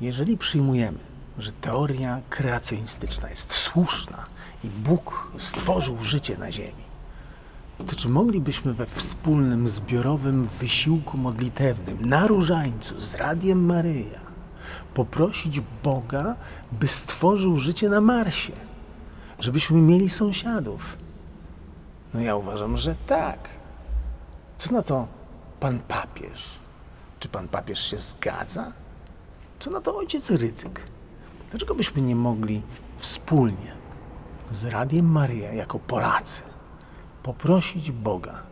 Jeżeli przyjmujemy, że teoria kreacjonistyczna jest słuszna i Bóg stworzył życie na Ziemi, to czy moglibyśmy we wspólnym, zbiorowym wysiłku modlitewnym na różańcu z Radiem Maryja poprosić Boga, by stworzył życie na Marsie? Żebyśmy mieli sąsiadów? No ja uważam, że tak. Co na to pan papież? Czy pan papież się zgadza? Co na to ojciec Rycyk? Dlaczego byśmy nie mogli wspólnie z Radiem Maryja jako Polacy poprosić Boga,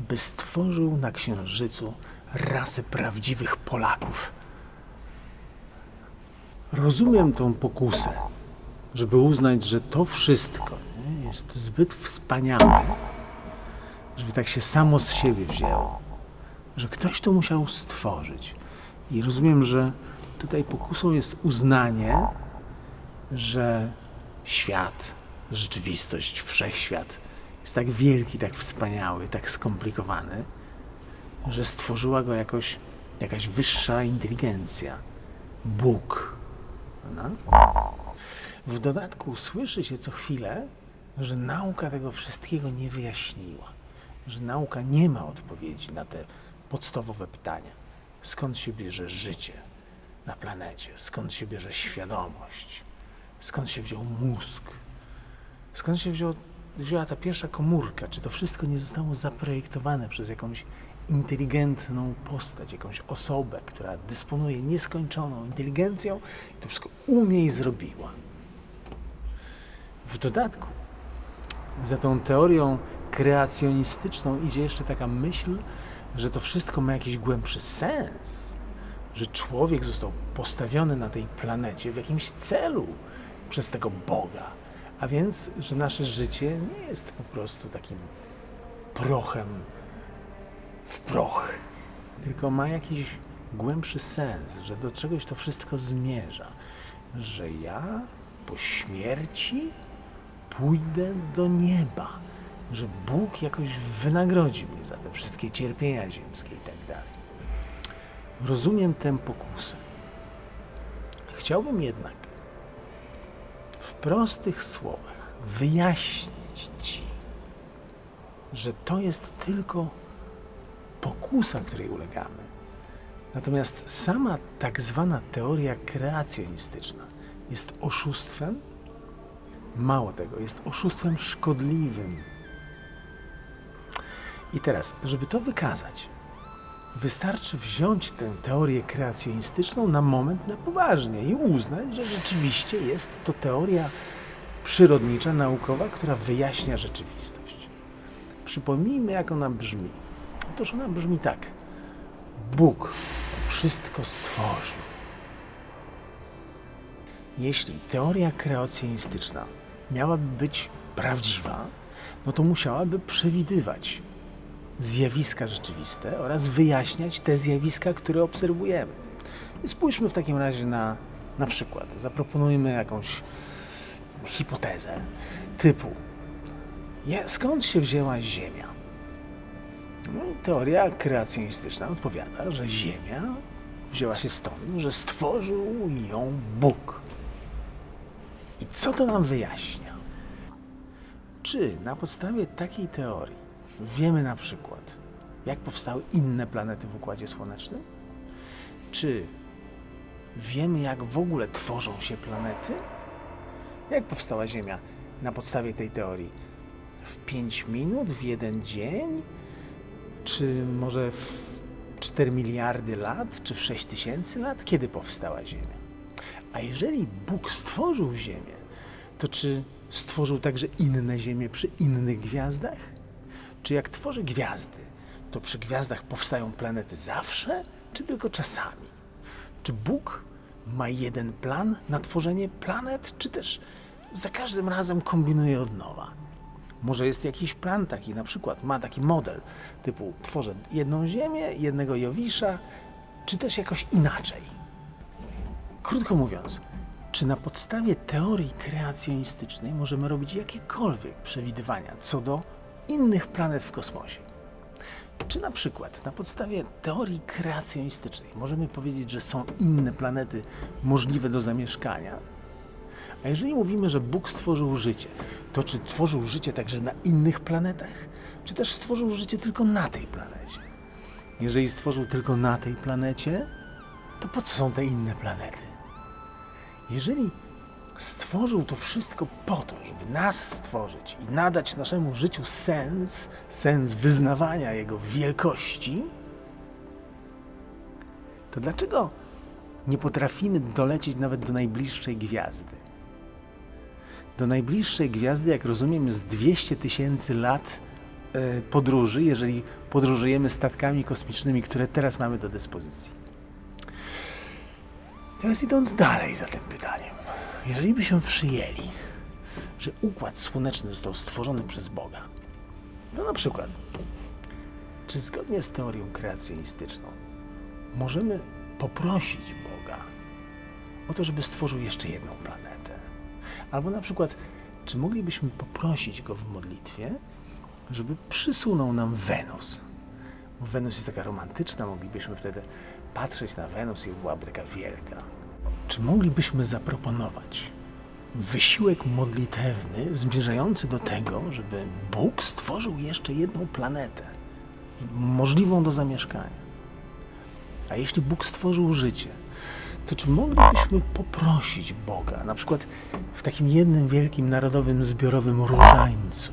by stworzył na Księżycu rasę prawdziwych Polaków? Rozumiem tą pokusę, żeby uznać, że to wszystko jest zbyt wspaniałe, żeby tak się samo z siebie wzięło, że ktoś to musiał stworzyć. I rozumiem, że tutaj pokusą jest uznanie, że świat, rzeczywistość, wszechświat jest tak wielki, tak wspaniały, tak skomplikowany, że stworzyła go jakoś jakaś wyższa inteligencja. Bóg. Prawda? W dodatku słyszy się co chwilę, że nauka tego wszystkiego nie wyjaśniła, że nauka nie ma odpowiedzi na te podstawowe pytania. Skąd się bierze życie na planecie? Skąd się bierze świadomość? Skąd się wziął mózg? Skąd się wziął, wzięła ta pierwsza komórka? Czy to wszystko nie zostało zaprojektowane przez jakąś inteligentną postać, jakąś osobę, która dysponuje nieskończoną inteligencją i to wszystko umie i zrobiła? W dodatku, za tą teorią kreacjonistyczną idzie jeszcze taka myśl, że to wszystko ma jakiś głębszy sens, że człowiek został postawiony na tej planecie w jakimś celu przez tego Boga, a więc, że nasze życie nie jest po prostu takim prochem w proch, tylko ma jakiś głębszy sens, że do czegoś to wszystko zmierza, że ja po śmierci pójdę do nieba, że Bóg jakoś wynagrodzi mnie za te wszystkie cierpienia ziemskie i tak dalej. Rozumiem tę pokusę. Chciałbym jednak w prostych słowach wyjaśnić Ci, że to jest tylko pokusa, której ulegamy. Natomiast sama tak zwana teoria kreacjonistyczna jest oszustwem, mało tego, jest oszustwem szkodliwym. I teraz, żeby to wykazać, wystarczy wziąć tę teorię kreacjonistyczną na moment na poważnie i uznać, że rzeczywiście jest to teoria przyrodnicza, naukowa, która wyjaśnia rzeczywistość. Przypomnijmy, jak ona brzmi. Otóż ona brzmi tak. Bóg to wszystko stworzył. Jeśli teoria kreacjonistyczna miałaby być prawdziwa, no to musiałaby przewidywać zjawiska rzeczywiste oraz wyjaśniać te zjawiska, które obserwujemy. Spójrzmy w takim razie na, na przykład, zaproponujmy jakąś hipotezę typu skąd się wzięła Ziemia? No teoria kreacjonistyczna odpowiada, że Ziemia wzięła się stąd, że stworzył ją Bóg. I co to nam wyjaśnia? Czy na podstawie takiej teorii wiemy na przykład, jak powstały inne planety w Układzie Słonecznym? Czy wiemy, jak w ogóle tworzą się planety? Jak powstała Ziemia na podstawie tej teorii? W 5 minut, w jeden dzień? Czy może w 4 miliardy lat, czy w 6 tysięcy lat? Kiedy powstała Ziemia? A jeżeli Bóg stworzył Ziemię, to czy stworzył także inne Ziemie przy innych gwiazdach? Czy jak tworzy gwiazdy, to przy gwiazdach powstają planety zawsze, czy tylko czasami? Czy Bóg ma jeden plan na tworzenie planet, czy też za każdym razem kombinuje od nowa? Może jest jakiś plan taki, na przykład ma taki model typu tworzę jedną Ziemię, jednego Jowisza, czy też jakoś inaczej? Krótko mówiąc, czy na podstawie teorii kreacjonistycznej możemy robić jakiekolwiek przewidywania co do innych planet w kosmosie? czy na przykład na podstawie teorii kreacjonistycznej możemy powiedzieć, że są inne planety możliwe do zamieszkania? A jeżeli mówimy, że Bóg stworzył życie, to czy tworzył życie także na innych planetach, czy też stworzył życie tylko na tej planecie? Jeżeli stworzył tylko na tej planecie, to po co są te inne planety? Jeżeli stworzył to wszystko po to, żeby nas stworzyć i nadać naszemu życiu sens, sens wyznawania Jego wielkości, to dlaczego nie potrafimy dolecieć nawet do najbliższej gwiazdy? Do najbliższej gwiazdy, jak rozumiem, jest 200 tysięcy lat e, podróży, jeżeli podróżujemy statkami kosmicznymi, które teraz mamy do dyspozycji. Teraz idąc dalej za tym pytaniem, jeżeli byśmy przyjęli, że Układ Słoneczny został stworzony przez Boga, to na przykład, czy zgodnie z teorią kreacjonistyczną możemy poprosić Boga o to, żeby stworzył jeszcze jedną planetę? Albo na przykład, czy moglibyśmy poprosić Go w modlitwie, żeby przysunął nam Wenus? Bo Wenus jest taka romantyczna, moglibyśmy wtedy patrzeć na Wenus i byłaby taka wielka. Czy moglibyśmy zaproponować wysiłek modlitewny zmierzający do tego, żeby Bóg stworzył jeszcze jedną planetę możliwą do zamieszkania? A jeśli Bóg stworzył życie, to czy moglibyśmy poprosić Boga, na przykład w takim jednym wielkim narodowym zbiorowym różańcu,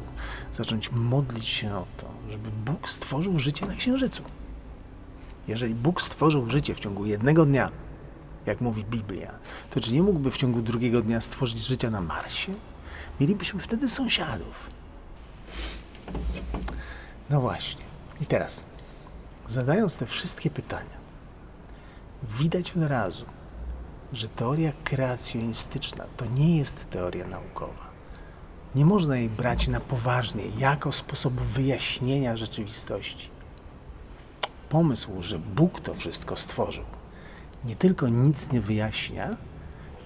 zacząć modlić się o to, żeby Bóg stworzył życie na Księżycu? Jeżeli Bóg stworzył życie w ciągu jednego dnia, jak mówi Biblia, to czy nie mógłby w ciągu drugiego dnia stworzyć życia na Marsie? Mielibyśmy wtedy sąsiadów. No właśnie. I teraz, zadając te wszystkie pytania, widać od razu, że teoria kreacjonistyczna to nie jest teoria naukowa. Nie można jej brać na poważnie jako sposób wyjaśnienia rzeczywistości. Pomysł, że Bóg to wszystko stworzył, nie tylko nic nie wyjaśnia,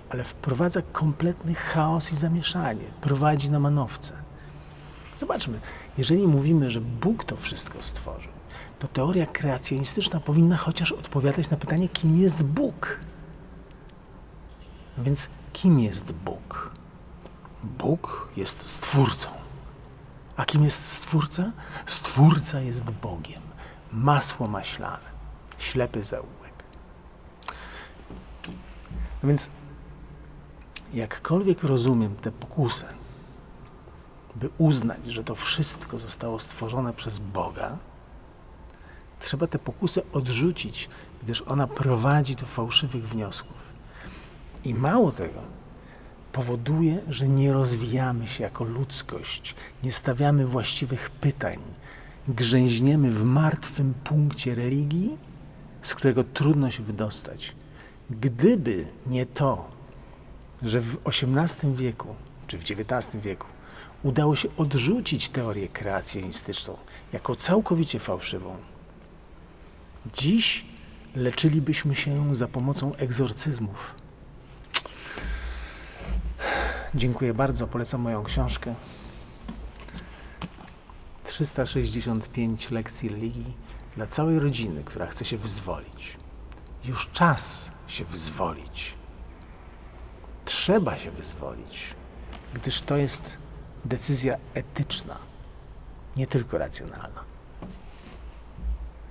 ale wprowadza kompletny chaos i zamieszanie, prowadzi na manowce. Zobaczmy, jeżeli mówimy, że Bóg to wszystko stworzył, to teoria kreacjonistyczna powinna chociaż odpowiadać na pytanie, kim jest Bóg. No więc kim jest Bóg? Bóg jest stwórcą. A kim jest stwórca? Stwórca jest Bogiem. Masło maślane, ślepy zaułek. No więc, jakkolwiek rozumiem tę pokusę, by uznać, że to wszystko zostało stworzone przez Boga, trzeba tę pokusę odrzucić, gdyż ona prowadzi do fałszywych wniosków. I mało tego, powoduje, że nie rozwijamy się jako ludzkość, nie stawiamy właściwych pytań, grzęźniemy w martwym punkcie religii, z którego trudno się wydostać. Gdyby nie to, że w XVIII wieku czy w XIX wieku udało się odrzucić teorię kreacjonistyczną jako całkowicie fałszywą, dziś leczylibyśmy się za pomocą egzorcyzmów. Dziękuję bardzo, polecam moją książkę. 365 lekcji religii dla całej rodziny, która chce się wyzwolić. Już czas się wyzwolić. Trzeba się wyzwolić, gdyż to jest decyzja etyczna, nie tylko racjonalna.